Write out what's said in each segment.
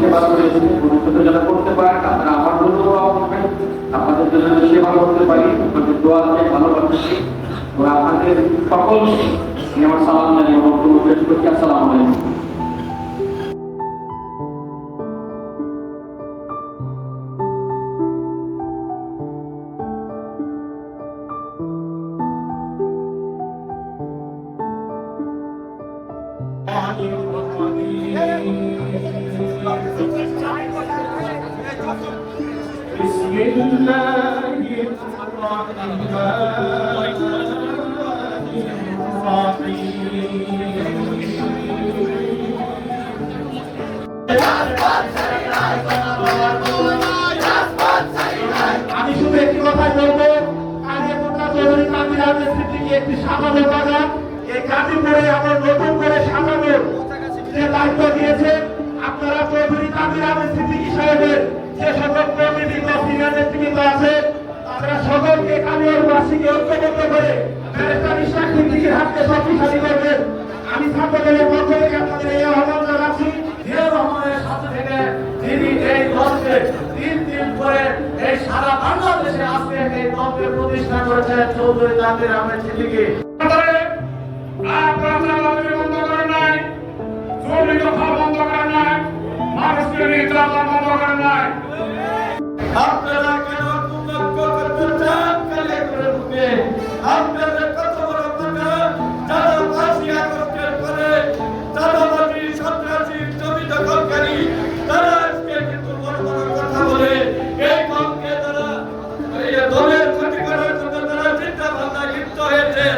সেবা করেছি ভবিষ্যতে যেন করতে পারেন আপনারা আমার জন্য দোয়া করবেন আপনাদের জন্য সেবা করতে পারি। আপনাদের দোয়া চাই ভালোবাসি এবং আপনাদের সকলকে আমার সালাম জানিয়ে বক্তব্য শেষ করছি। আসসালামু আলাইকুম। بسم الله الرحمن الرحيم আমি শুধু একটি কথাই বলবো আগে মোটা চৌধুরী কামিল আহমেদ সিদ্দিকী একটি সাজানো বাগান এই গাজীপুরে আবার নতুন করে সাজানোর যে দায়িত্ব দিয়েছে আপনারা চৌধুরী আহমেদ করে এই করে সারা বাংলাদেশে আজকে প্রতিষ্ঠা করেছেন চৌধুরী চালাচালি বন্ধ করেন নাই। জমি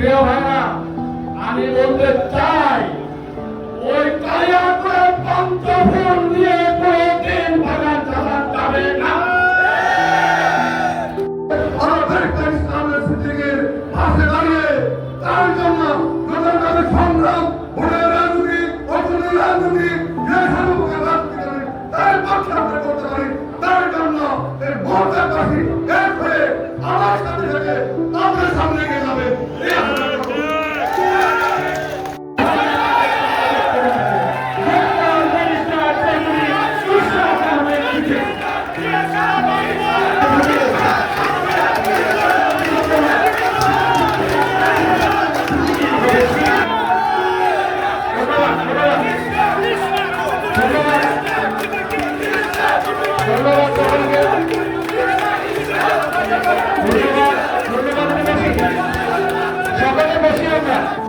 প্রিয় ভাইরা আমি বলতে চাই ওই কালিয়াপুরের পঞ্চফুল নিয়ে কোনদিন সকলে বসি আমরা